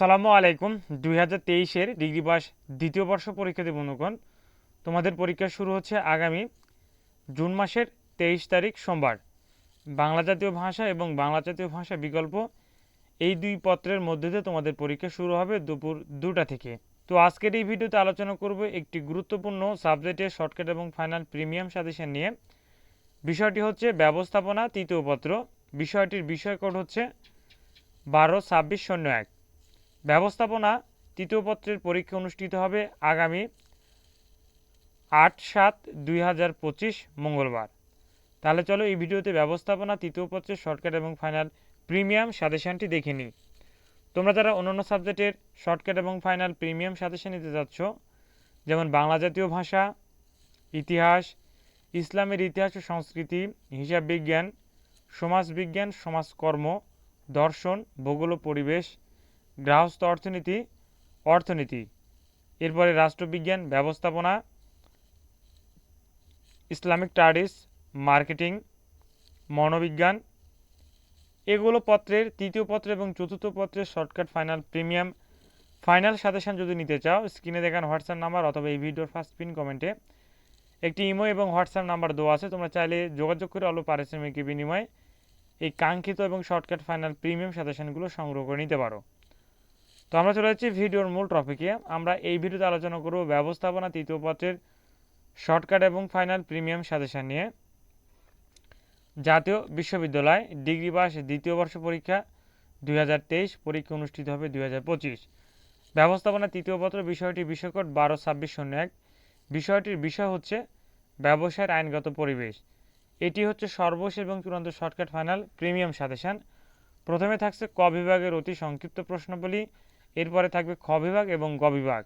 সালামু আলাইকুম। দুই হাজার তেইশের ডিগ্রি পাস দ্বিতীয় বর্ষ পরীক্ষার্থী বন্ধুগণ। তোমাদের পরীক্ষা শুরু হচ্ছে আগামী জুন মাসের তেইশ তারিখ সোমবার। বাংলা জাতীয় ভাষা এবং বাংলা জাতীয় ভাষা বিকল্প এই দুই পত্রের মধ্যে দিয়ে তোমাদের পরীক্ষা শুরু হবে দুপুর দুটা থেকে। তো আজকের এই ভিডিওতে আলোচনা করব একটি গুরুত্বপূর্ণ সাবজেক্টের শর্টকাট এবং ফাইনাল প্রিমিয়াম সাজেশন নিয়ে। বিষয়টি হচ্ছে ব্যবস্থাপনা, তৃতীয় পত্র। বিষয়টির বিষয় কোড হচ্ছে বারো ছাব্বিশ শূন্য এক। ব্যবস্থাপনা তৃতীয় পত্রের পরীক্ষা অনুষ্ঠিত হবে আগামী আট সাত দুই মঙ্গলবার। তাহলে চলো এই ভিডিওতে ব্যবস্থাপনা, তৃতীয় পত্রের শর্টকাট এবং ফাইনাল প্রিমিয়াম সাজেশনটি দেখে নিই। তোমরা যারা অন্যান্য সাবজেক্টের শর্টকাট এবং ফাইনাল প্রিমিয়াম সাজেশন নিতে যাচ্ছ, যেমন বাংলা জাতীয় ভাষা, ইতিহাস, ইসলামের ইতিহাস ও সংস্কৃতি, হিসাব বিজ্ঞান, সমাজবিজ্ঞান, সমাজকর্ম, দর্শন, ভূগোল ও পরিবেশ গৃহস্থ অর্থনীতি অর্থনীতি, এরপরে রাষ্ট্রবিজ্ঞান, ব্যবস্থাপনা, ইসলামিক স্টাডিজ, মার্কেটিং, মনোবিজ্ঞান, এগুলো পত্রের, তৃতীয় পত্র এবং চতুর্থ পত্রের shortcut final premium. Final suggestion যদি নিতে চাও, স্ক্রিনে দেখান হোয়াটসঅ্যাপ নাম্বার অথবা এই ভিডিওর ফার্স্ট পিন কমেন্টে। একটি ইমো এবং হোয়াটসঅ্যাপ নাম্বার দেওয়া আছে, তোমরা চাইলে যোগাযোগ করে অল্প পারিশ্রমিকের বিনিময়ে এই কাঙ্ক্ষিত এবং শর্টকাট ফাইনাল প্রিমিয়াম সাজেশনগুলো সংগ্রহ করে নিতে পারো। তো আমরা চলে যাচ্ছি ভিডিওর মূল টপিকে আমরা এই ভিডিওতে আলোচনা করব ব্যবস্থাপনা তৃতীয় পত্রের শর্টকাট এবং ফাইনাল প্রিমিয়াম সাজেশন নিয়ে। জাতীয় বিশ্ববিদ্যালয় ডিগ্রি পাস দ্বিতীয় বর্ষ পরীক্ষা দুই হাজার তেইশ, পরীক্ষা অনুষ্ঠিত হবে দুই হাজার পঁচিশ। ব্যবস্থাপনা তৃতীয় পত্র বিষয়টি বিষয়কট বারো ছাব্বিশ শূন্য এক। বিষয়টির বিষয় হচ্ছে ব্যবসায়ের আইনগত পরিবেশ। এটি হচ্ছে সর্বশেষ এবং চূড়ান্ত শর্টকাট ফাইনাল প্রিমিয়াম সাজেশন প্রথমে থাকছে ক বিভাগের অতি সংক্ষিপ্ত প্রশ্নবলী। এরপরে থাকবে খ বিভাগ এবং গ বিভাগ।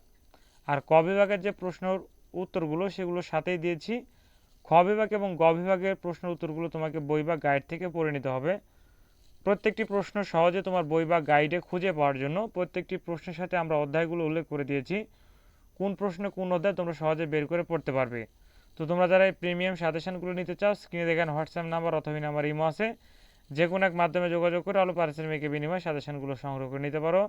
আর ক বিভাগের যে প্রশ্নের উত্তরগুলো, সেগুলো সাথেই দিয়েছি। খ বিভাগ এবং গ বিভাগের প্রশ্নের উত্তরগুলো তোমাকে বই বা গাইড থেকে পড়ে নিতে হবে। প্রত্যেকটি প্রশ্ন সহজে তোমার বই বা গাইডে খুঁজে পাওয়ার জন্য প্রত্যেকটি প্রশ্নের সাথে আমরা অধ্যায়গুলো উল্লেখ করে দিয়েছি। কোন প্রশ্নে কোন অধ্যায় তোমরা সহজে বের করে পড়তে পারবে? তো তোমরা যারা এই প্রিমিয়াম সাজেশনগুলো নিতে চাও, স্ক্রিনে দেখেন হোয়াটসঅ্যাপ নাম্বার অথবা নাম্বার ইমো আছে। যে কোনো এক মাধ্যমে যোগাযোগ করে আলো পারিশ্রমিকের বিনিময়ে সাজেশনগুলো সংগ্রহ করে নিতে পারো।